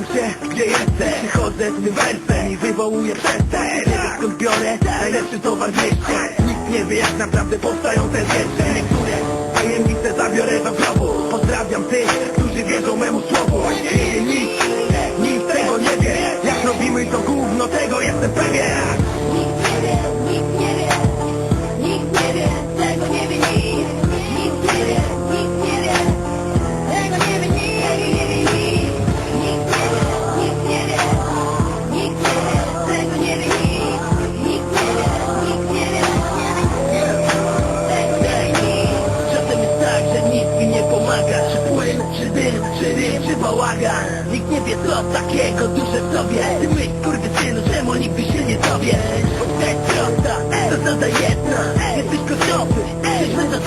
poruszam się, gdzie jestem. Przychodzę z tym wersem i wywołuję przestęp Nie wiem skąd biorę najlepszy towar w mieście. Nikt nie wie jak naprawdę powstają te wiersze Niektóre tajemnice zabiorę za znowu Pozdrawiam tych, którzy wierzą memu słowu. Nie nikt, nikt tego nie wie. Jak robimy to gówno, tego jestem pewien dym, czy bałagan Nikt nie wie co takiego duszę w sobie Ty myśl skurwysynu, czemu nigdy się nie dowie Odpowiedź prosta, zasada jedna. Jesteś gotowy, jesteśmy do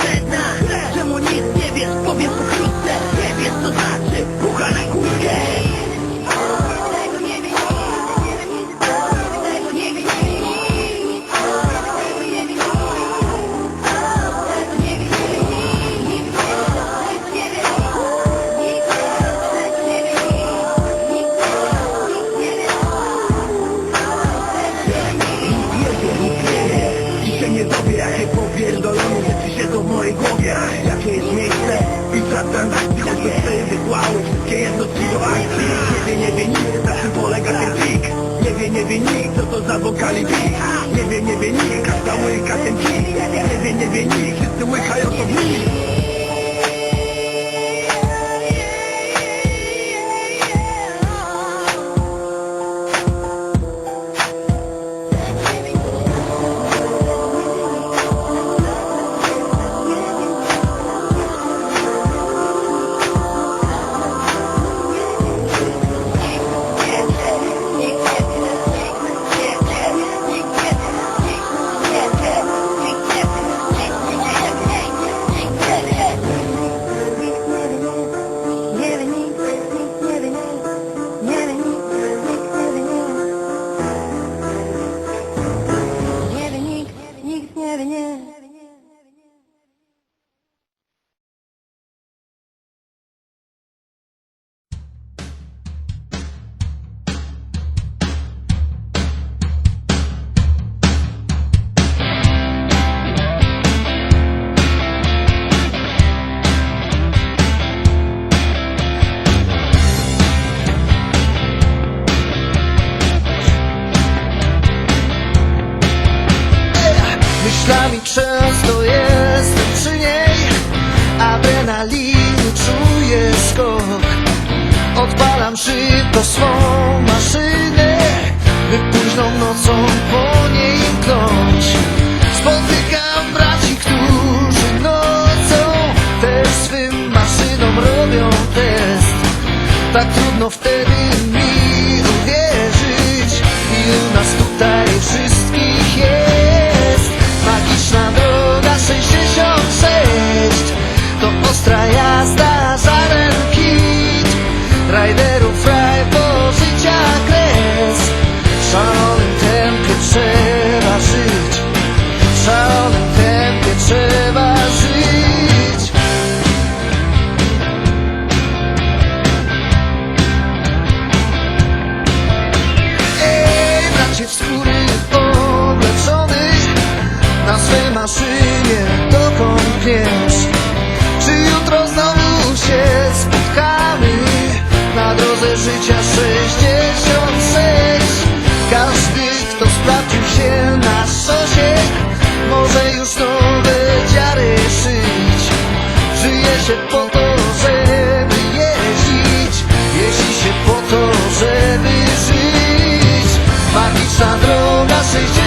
co to za wokali. Nie wie, nie wie nikt, każda łyka ten kit Nie wie, nie wie nikt, wszyscy łykają to w nic Myślami często jestem przy niej. Adrenaliny czuję skok. Odpalam szybko swą maszynę By późną nocą po niej mknąć Spotykam braci, którzy nocą Też swym maszynom robią test. Tak trudno wtedy Bracie w skóry obleczonych Na swej maszynie dokąd wiesz? Czy jutro znowu się spotkamy Na drodze życia decision.